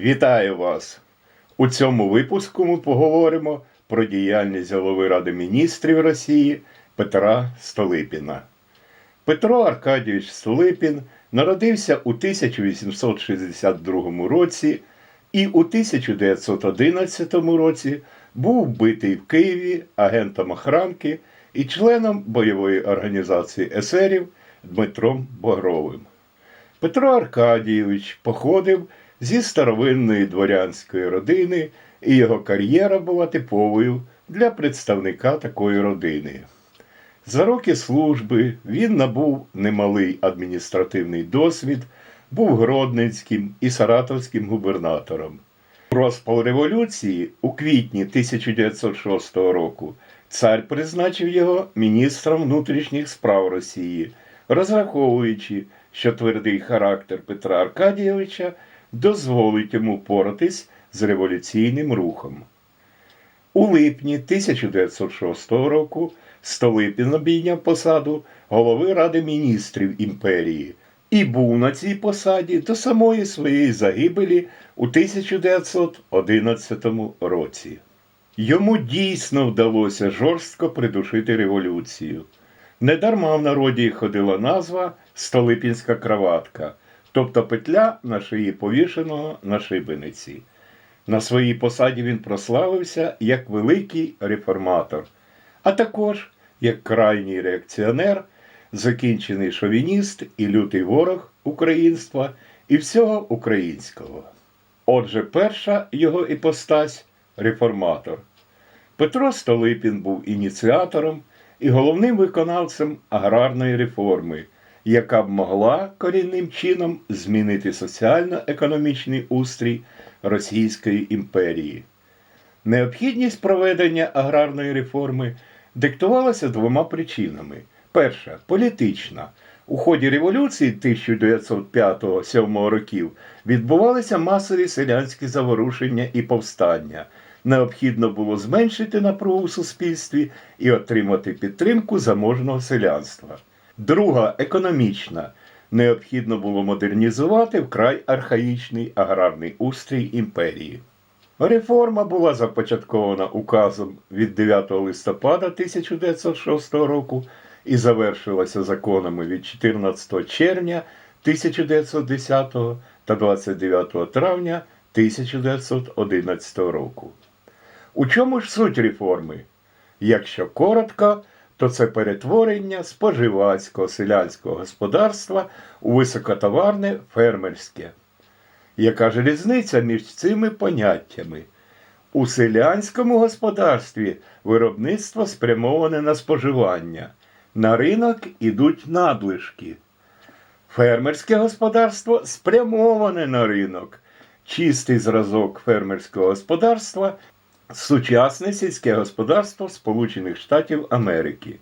Вітаю вас! У цьому випуску ми поговоримо про діяльність голови Ради міністрів Росії Петра Столипіна. Петро Аркадійович Столипін народився у 1862 році і у 1911 році був вбитий в Києві агентом охранки і членом бойової організації есерів Дмитром Багровим. Петро Аркадійович походив зі старовинної дворянської родини, і його кар'єра була типовою для представника такої родини. За роки служби він набув немалий адміністративний досвід, був гродненським і саратовським губернатором. Розпал революції у квітні 1906 року цар призначив його міністром внутрішніх справ Росії, розраховуючи, що твердий характер Петра Аркадійовича дозволить йому впоратись з революційним рухом. У липні 1906 року Столипін обійняв посаду голови Ради міністрів імперії і був на цій посаді до самої своєї загибелі у 1911 році. Йому дійсно вдалося жорстко придушити революцію. Недарма в народі ходила назва Столипінська краватка, тобто петля на шиї повішеного на шибениці. На своїй посаді він прославився як великий реформатор, а також як крайній реакціонер, закінчений шовініст і лютий ворог українства і всього українського. Отже, перша його іпостась реформатор. Петро Столипін був ініціатором і головним виконавцем аграрної реформи, яка б могла корінним чином змінити соціально-економічний устрій Російської імперії. Необхідність проведення аграрної реформи диктувалася двома причинами. Перша політична. У ході революції 1905-7 років відбувалися масові селянські заворушення і повстання. Необхідно було зменшити напругу в суспільстві і отримати підтримку заможного селянства. Друга економічна. Необхідно було модернізувати вкрай архаїчний аграрний устрій імперії. Реформа була започаткована указом від 9 листопада 1906 року і завершилася законами від 14 червня 1910 та 29 травня 1911 року. У чому ж суть реформи? Якщо коротко, то це перетворення споживацького селянського господарства у високотоварне фермерське. Яка ж різниця між цими поняттями? У селянському господарстві виробництво спрямоване на споживання, на ринок ідуть надлишки. Фермерське господарство спрямоване на ринок. Чистий зразок фермерського господарства сучасне сільське господарство Сполучених Штатів Америки.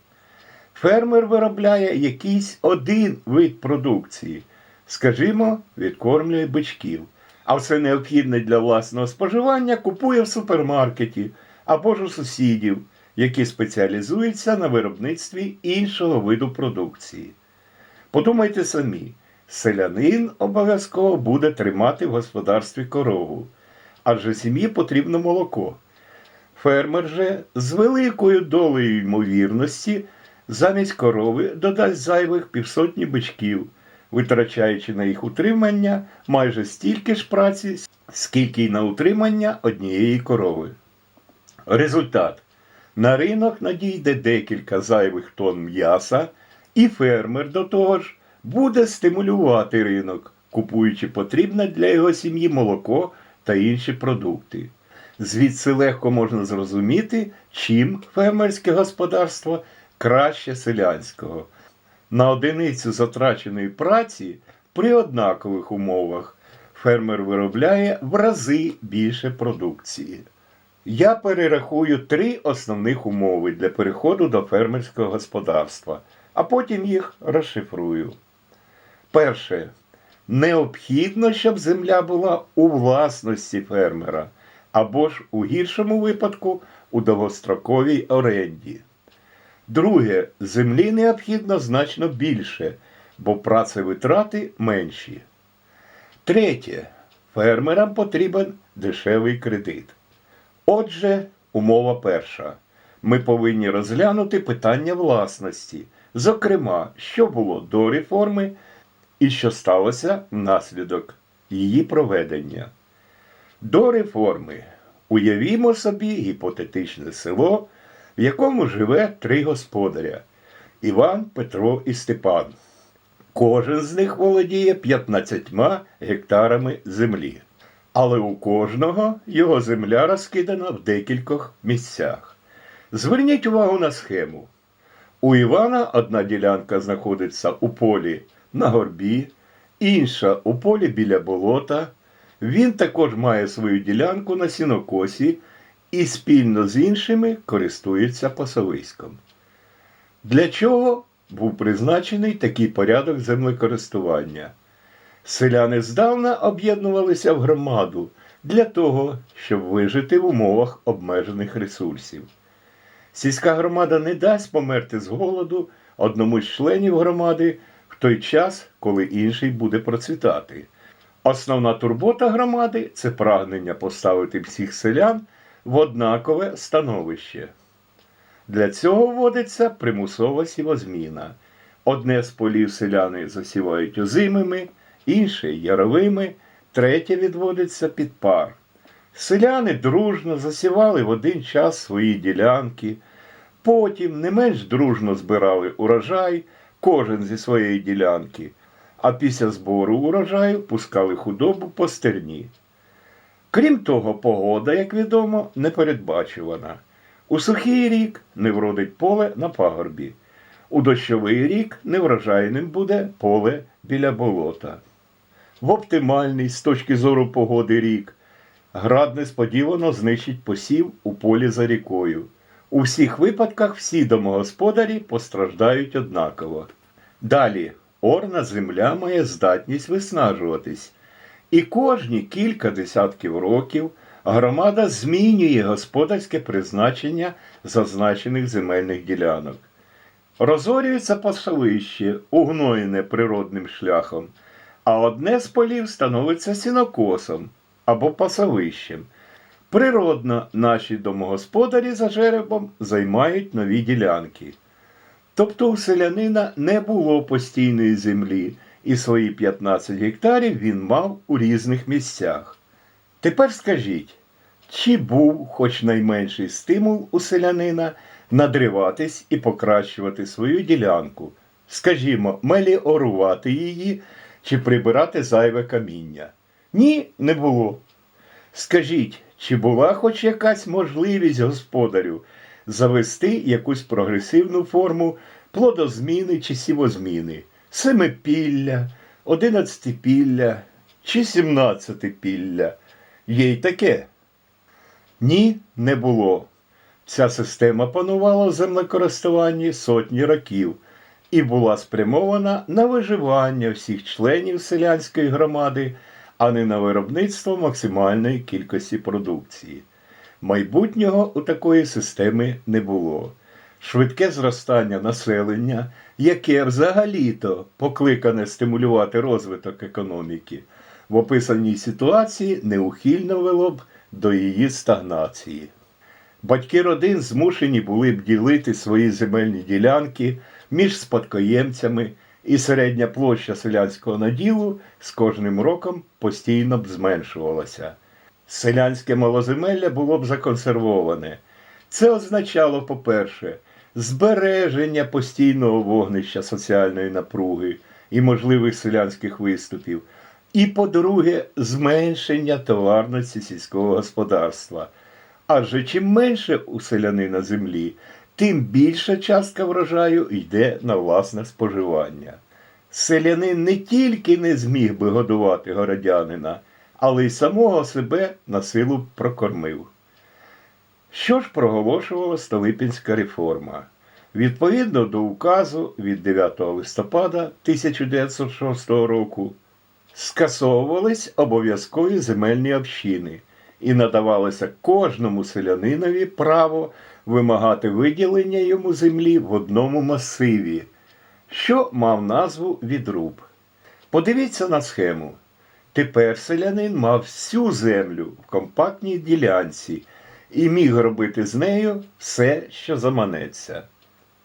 Фермер виробляє якийсь один вид продукції, скажімо, відкормлює бичків, а все необхідне для власного споживання купує в супермаркеті або ж у сусідів, які спеціалізуються на виробництві іншого виду продукції. Подумайте самі, селянин обов'язково буде тримати в господарстві корову, адже сім'ї потрібно молоко. Фермер же з великою долею ймовірності замість корови додасть зайвих півсотні бичків, витрачаючи на їх утримання майже стільки ж праці, скільки й на утримання однієї корови. Результат. На ринок надійде декілька зайвих тонн м'яса, і фермер до того ж буде стимулювати ринок, купуючи потрібне для його сім'ї молоко та інші продукти. Звідси легко можна зрозуміти, чим фермерське господарство краще селянського. На одиницю затраченої праці при однакових умовах фермер виробляє в рази більше продукції. Я перерахую три основних умови для переходу до фермерського господарства, а потім їх розшифрую. Перше. Необхідно, щоб земля була у власності фермера або ж у гіршому випадку у довгостроковій оренді. Друге, землі необхідно значно більше, бо працевитрати менші. Третє. Фермерам потрібен дешевий кредит. Отже, умова перша. Ми повинні розглянути питання власності, зокрема, що було до реформи і що сталося внаслідок її проведення. До реформи уявімо собі гіпотетичне село, в якому живе три господаря Іван, Петро і Степан. Кожен з них володіє 15 гектарами землі. Але у кожного його земля розкидана в декількох місцях. Зверніть увагу на схему. У Івана одна ділянка знаходиться у полі на горбі, інша у полі біля болота. Він також має свою ділянку на сінокосі і спільно з іншими користується пасовиськом. Для чого був призначений такий порядок землекористування? Селяни здавна об'єднувалися в громаду для того, щоб вижити в умовах обмежених ресурсів. Сільська громада не дасть померти з голоду одному з членів громади в той час, коли інший буде процвітати. Основна турбота громади це прагнення поставити всіх селян в однакове становище. Для цього вводиться примусова сівозміна. Одне з полів селяни засівають озимими, інше яровими, третє відводиться під пар. Селяни дружно засівали в один час свої ділянки, потім не менш дружно збирали урожай, кожен зі своєї ділянки, а після збору урожаю пускали худобу по стерні. Крім того, погода, як відомо, непередбачувана. У сухий рік не вродить поле на пагорбі. У дощовий рік неврожайним буде поле біля болота. В оптимальний з точки зору погоди рік град несподівано знищить посів у полі за рікою. У всіх випадках всі домогосподарі постраждають однаково. Далі орна земля має здатність виснажуватись. І кожні кілька десятків років громада змінює господарське призначення зазначених земельних ділянок. Розорюється пасовище, угноєне природним шляхом, а одне з полів становиться сінокосом або пасовищем. Природно, наші домогосподарі за жеребом займають нові ділянки. Тобто у селянина не було постійної землі, і свої 15 гектарів він мав у різних місцях. Тепер скажіть, чи був хоч найменший стимул у селянина надриватись і покращувати свою ділянку, скажімо, меліорувати її чи прибирати зайве каміння? Ні, не було. Скажіть, чи була хоч якась можливість господарю завести якусь прогресивну форму плодозміни чи сівозміни, семипілля, одинадцятипілля чи сімнадцятипілля? Є й таке? Ні, не було. Ця система панувала в землекористуванні сотні років і була спрямована на виживання всіх членів селянської громади, а не на виробництво максимальної кількості продукції. Майбутнього у такої системи не було. Швидке зростання населення, яке взагалі-то покликане стимулювати розвиток економіки, в описаній ситуації неухильно вело б до її стагнації. Батьки родин змушені були б ділити свої земельні ділянки між спадкоємцями, і середня площа селянського наділу з кожним роком постійно б зменшувалася. Селянське малоземелля було б законсервоване. Це означало, по-перше, збереження постійного вогнища соціальної напруги і можливих селянських виступів, і, по-друге, зменшення товарності сільського господарства. Адже чим менше у селянина землі, тим більша частка врожаю йде на власне споживання. Селянин не тільки не зміг би годувати городянина, але й самого себе на силу прокормив. Що ж проголошувала Столипінська реформа? Відповідно до указу від 9 листопада 1906 року скасовувались обов'язкові земельні общини і надавалося кожному селянинові право вимагати виділення йому землі в одному масиві, що мав назву відруб. Подивіться на схему. Тепер селянин мав всю землю в компактній ділянці і міг робити з нею все, що заманеться.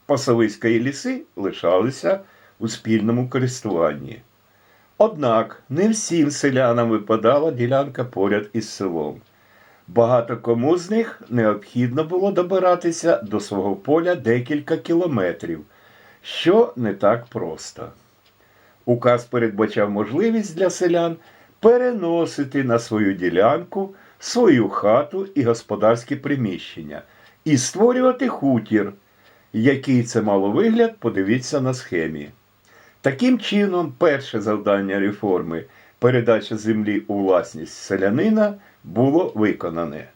Пасовиська і ліси лишалися у спільному користуванні. Однак не всім селянам випадала ділянка поряд із селом. Багато кому з них необхідно було добиратися до свого поля декілька кілометрів, що не так просто. Указ передбачав можливість для селян переносити на свою ділянку свою хату і господарські приміщення і створювати хутір. Який це мало вигляд, подивіться на схемі. Таким чином, перше завдання реформи передача землі у власність селянина було виконане.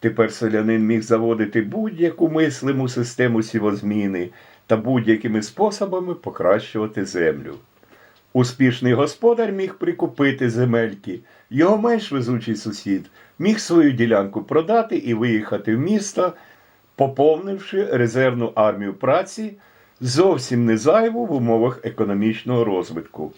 Тепер селянин міг заводити будь-яку мислиму систему сівозміни та будь-якими способами покращувати землю. Успішний господар міг прикупити земельки, його менш везучий сусід міг свою ділянку продати і виїхати в місто, поповнивши резервну армію праці, зовсім не зайву в умовах економічного розвитку.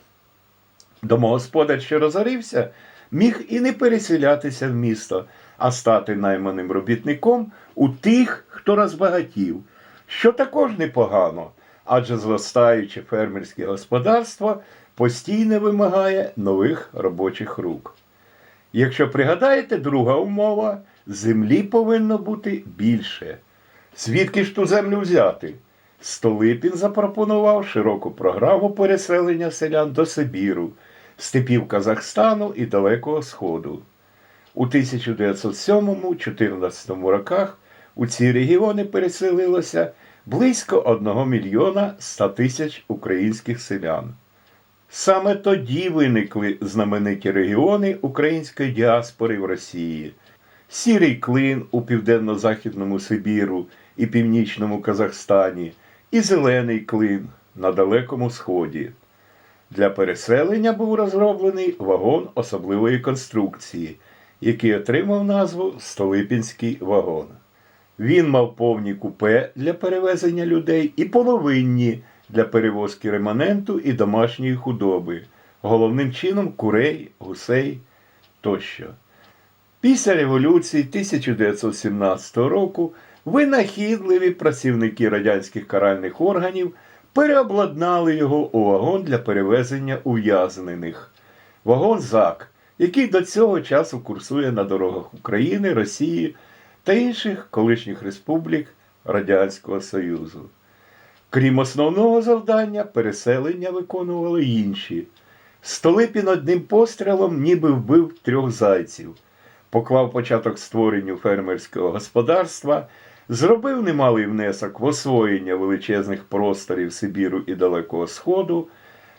Домогосподар, що розорився, міг і не переселятися в місто, а стати найманим робітником у тих, хто розбагатів, що також непогано, адже зростаюче фермерське господарство постійно вимагає нових робочих рук. Якщо пригадаєте, друга умова землі повинно бути більше. Звідки ж ту землю взяти? Столипін запропонував широку програму переселення селян до Сибіру, степів Казахстану і Далекого Сходу. У 1907-14 роках у ці регіони переселилося близько 1 мільйона 100 тисяч українських селян. Саме тоді виникли знамениті регіони української діаспори в Росії. Сірий клин у південно-західному Сибіру і північному Казахстані, і зелений клин на Далекому Сході. Для переселення був розроблений вагон особливої конструкції, який отримав назву Столипінський вагон. Він мав повні купе для перевезення людей і половинні для перевозки реманенту і домашньої худоби, головним чином курей, гусей тощо. Після революції 1917 року винахідливі працівники радянських каральних органів переобладнали його у вагон для перевезення ув'язнених. Вагон ЗАК, який до цього часу курсує на дорогах України, Росії та інших колишніх республік Радянського Союзу. Крім основного завдання, переселення виконували інші. Столипін одним пострілом ніби вбив трьох зайців, поклав початок створенню фермерського господарства, зробив немалий внесок в освоєння величезних просторів Сибіру і Далекого Сходу,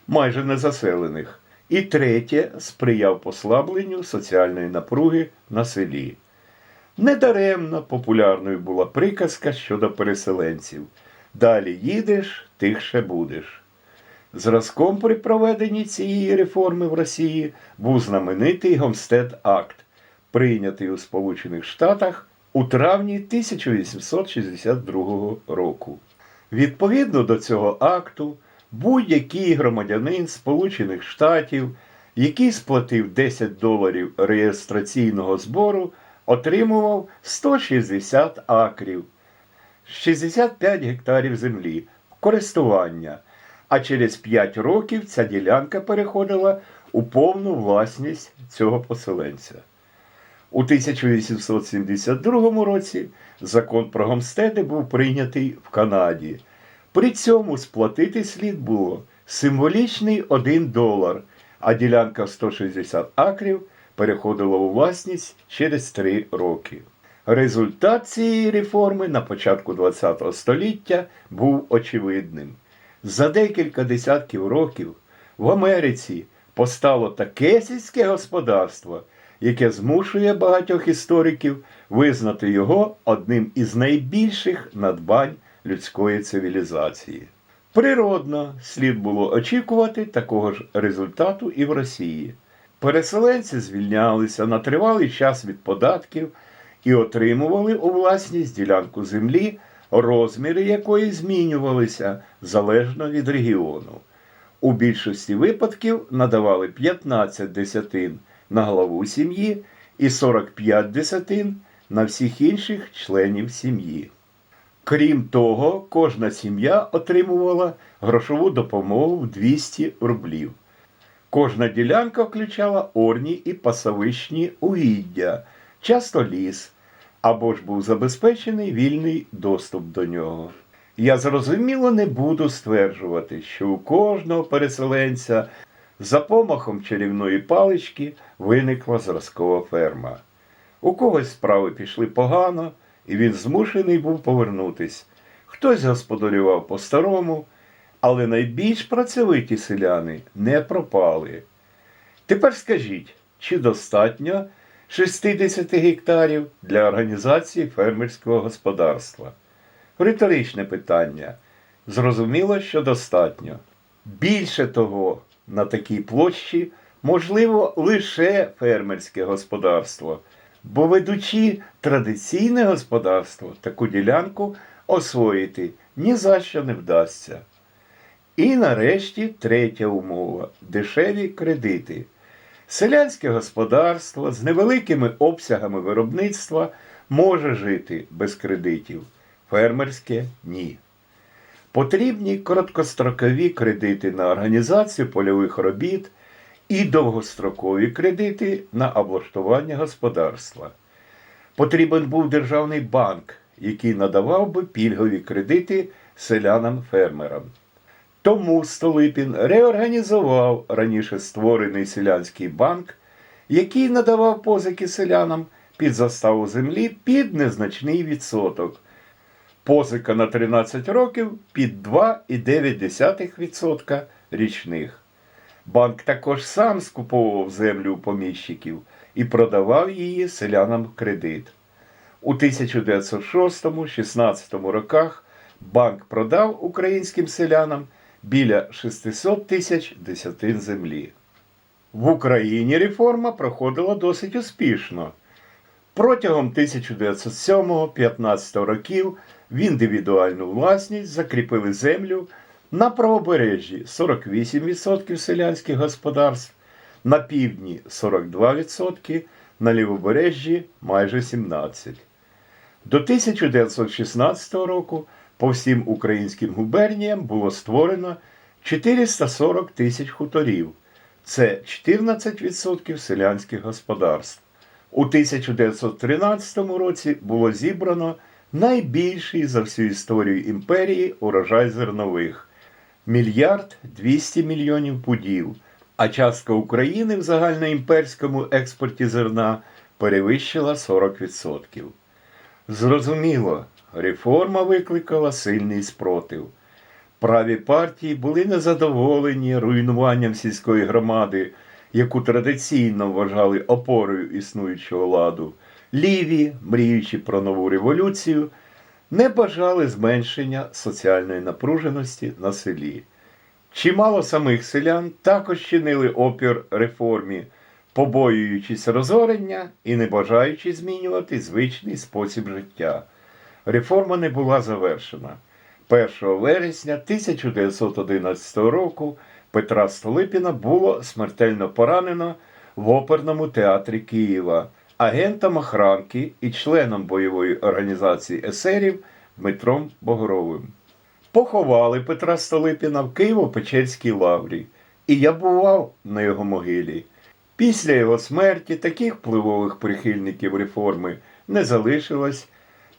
майже незаселених, і третє сприяв послабленню соціальної напруги на селі. Недаремно популярною була приказка щодо переселенців. Далі їдеш, тихше будеш. Зразком при проведенні цієї реформи в Росії був знаменитий Гомстед Акт, прийнятий у Сполучених Штатах у травні 1862 року. Відповідно до цього акту, будь-який громадянин Сполучених Штатів, який сплатив 10 доларів реєстраційного збору, отримував 160 акрів. 65 гектарів землі користування, а через 5 років ця ділянка переходила у повну власність цього поселенця. У 1872 році закон про гомстеди був прийнятий в Канаді. При цьому сплатити слід було символічний 1 долар, а ділянка 160 акрів переходила у власність через 3 роки. Результат цієї реформи на початку ХХ століття був очевидним. За декілька десятків років в Америці постало таке сільське господарство, яке змушує багатьох істориків визнати його одним із найбільших надбань людської цивілізації. Природно, слід було очікувати такого ж результату і в Росії. Переселенці звільнялися на тривалий час від податків і отримували у власність ділянку землі, розміри якої змінювалися залежно від регіону. У більшості випадків надавали 15 десятин на главу сім'ї і 45 десятин на всіх інших членів сім'ї. Крім того, кожна сім'я отримувала грошову допомогу в 200 рублів. Кожна ділянка включала орні і пасовищні угіддя, часто ліс, або ж був забезпечений вільний доступ до нього. Я зрозуміло не буду стверджувати, що у кожного переселенця за помахом чарівної палички виникла зразкова ферма. У когось справи пішли погано, і він змушений був повернутись. Хтось господарював по-старому, але найбільш працьовиті селяни не пропали. Тепер скажіть, чи достатньо 60 гектарів для організації фермерського господарства? Риторичне питання. Зрозуміло, що достатньо. Більше того, на такій площі можливо лише фермерське господарство, бо ведучи традиційне господарство, таку ділянку освоїти ні за що не вдасться. І нарешті третя умова дешеві кредити. Селянське господарство з невеликими обсягами виробництва може жити без кредитів, фермерське ні. Потрібні короткострокові кредити на організацію польових робіт і довгострокові кредити на облаштування господарства. Потрібен був державний банк, який надавав би пільгові кредити селянам-фермерам. Тому Столипін реорганізував раніше створений селянський банк, який надавав позики селянам під заставу землі під незначний відсоток. Позика на 13 років під 2,9% річних. Банк також сам скуповував землю у поміщиків і продавав її селянам кредит. У 1906-16 роках банк продав українським селянам біля 600 тисяч десятин землі. В Україні реформа проходила досить успішно. Протягом 1907-15 років в індивідуальну власність закріпили землю на правобережжі 48% селянських господарств, на півдні 42%, на лівобережжі майже 17%. До 1916 року по всім українським губерніям було створено 440 тисяч хуторів. Це 14% селянських господарств. У 1913 році було зібрано найбільший за всю історію імперії урожай зернових мільярд 200 мільйонів пудів, а частка України в загальноімперському експорті зерна перевищила 40%. Зрозуміло, реформа викликала сильний спротив. Праві партії були незадоволені руйнуванням сільської громади, яку традиційно вважали опорою існуючого ладу. Ліві, мріючи про нову революцію, не бажали зменшення соціальної напруженості на селі. Чимало самих селян також чинили опір реформі, побоюючись розорення і не бажаючи змінювати звичний спосіб життя. Реформа не була завершена. 1 вересня 1911 року Петра Столипіна було смертельно поранено в оперному театрі Києва агентом охранки і членом бойової організації есерів Дмитром Богоровим. Поховали Петра Столипіна в Києво-Печерській лаврі, і я бував на його могилі. Після його смерті таких впливових прихильників реформи не залишилось,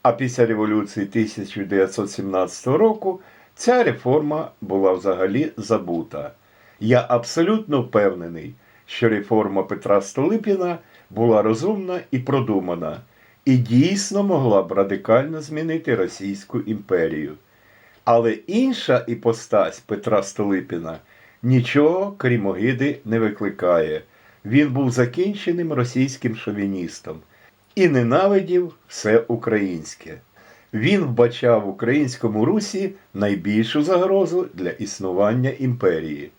а після революції 1917 року ця реформа була взагалі забута. Я абсолютно впевнений, що реформа Петра Столипіна була розумна і продумана, і дійсно могла б радикально змінити Російську імперію. Але інша іпостась Петра Столипіна нічого, крім огиди, не викликає. Він був закінченим російським шовіністом і ненавидів все українське. Він вбачав в українському русі найбільшу загрозу для існування імперії.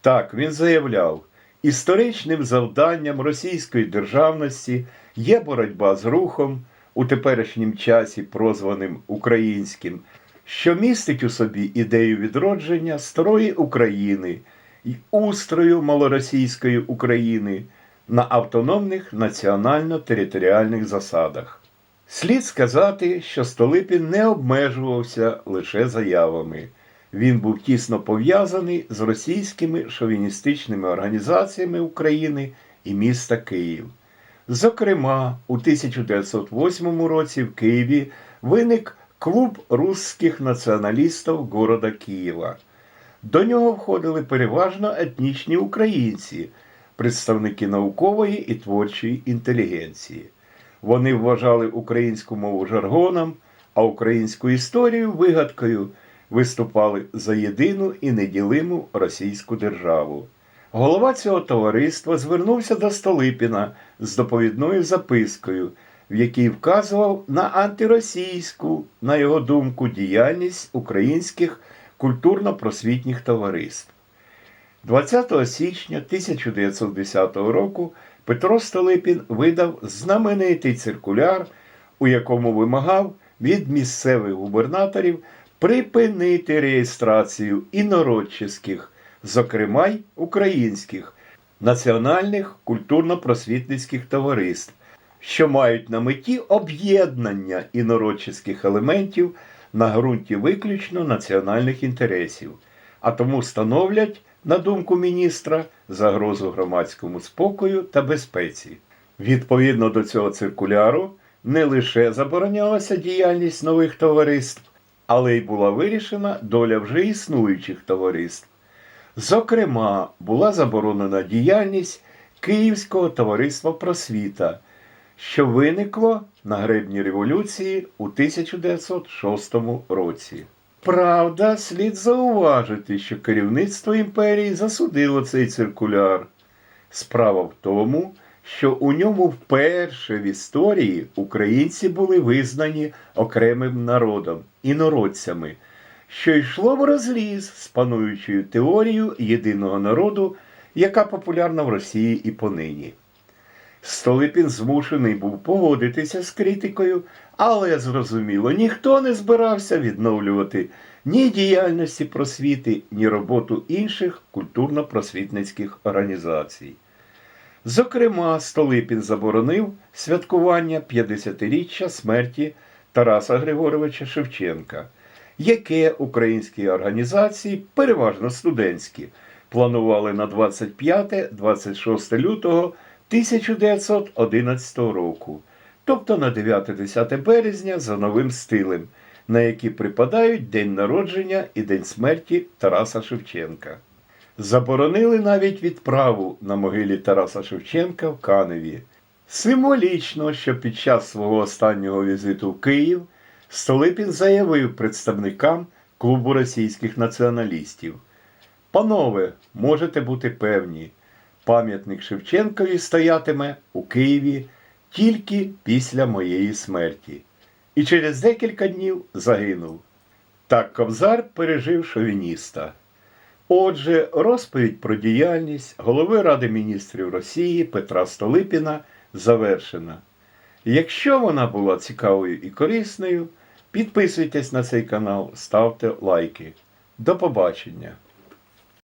Так, він заявляв, історичним завданням російської державності є боротьба з рухом, у теперішнім часі прозваним українським, що містить у собі ідею відродження старої України і устрою малоросійської України на автономних національно-територіальних засадах. Слід сказати, що Столипін не обмежувався лише заявами. Він був тісно пов'язаний з російськими шовіністичними організаціями України і міста Київ. Зокрема, у 1908 році в Києві виник клуб русських націоналістів города Києва. До нього входили переважно етнічні українці, представники наукової і творчої інтелігенції. Вони вважали українську мову жаргоном, а українську історію вигадкою виступали за єдину і неділиму російську державу. Голова цього товариства звернувся до Столипіна з доповідною запискою, в якій вказував на антиросійську, на його думку, діяльність українських культурно-просвітніх товариств. 20 січня 1910 року Петро Столипін видав знаменитий циркуляр, у якому вимагав від місцевих губернаторів припинити реєстрацію інородчих, зокрема й українських, національних культурно-просвітницьких товариств, що мають на меті об'єднання інородчих елементів на ґрунті виключно національних інтересів, а тому становлять, на думку міністра, загрозу громадському спокою та безпеці. Відповідно до цього циркуляру, не лише заборонялася діяльність нових товариств, але й була вирішена доля вже існуючих товариств. Зокрема, була заборонена діяльність Київського товариства просвіта, що виникло на гребні революції у 1906 році. Правда, слід зауважити, що керівництво імперії засудило цей циркуляр. Справа в тому, що у ньому вперше в історії українці були визнані окремим народом, інородцями, що йшло в розріз з пануючою теорією єдиного народу, яка популярна в Росії і понині. Столипін змушений був погодитися з критикою, але зрозуміло, ніхто не збирався відновлювати ні діяльності просвіти, ні роботу інших культурно-просвітницьких організацій. Зокрема, Столипін заборонив святкування 50-річчя смерті Тараса Григоровича Шевченка, яке українські організації, переважно студентські, планували на 25-26 лютого 1911 року, тобто на 9-10 березня за новим стилем, на які припадають День народження і День смерті Тараса Шевченка. Заборонили навіть відправу на могилі Тараса Шевченка в Каневі. Символічно, що під час свого останнього візиту в Київ Столипін заявив представникам клубу російських націоналістів: Панове, можете бути певні, пам'ятник Шевченкові стоятиме у Києві тільки після моєї смерті. І через декілька днів загинув. Так Кобзар пережив шовініста. Отже, розповідь про діяльність голови Ради міністрів Росії Петра Столипіна завершена. Якщо вона була цікавою і корисною, підписуйтесь на цей канал, ставте лайки. До побачення!